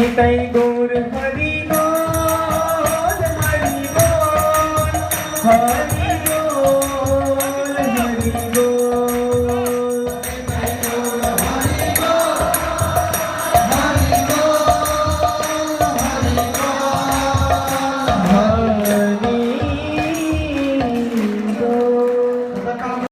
તઈ ગોર હરી બોલ હરી બોલ હરી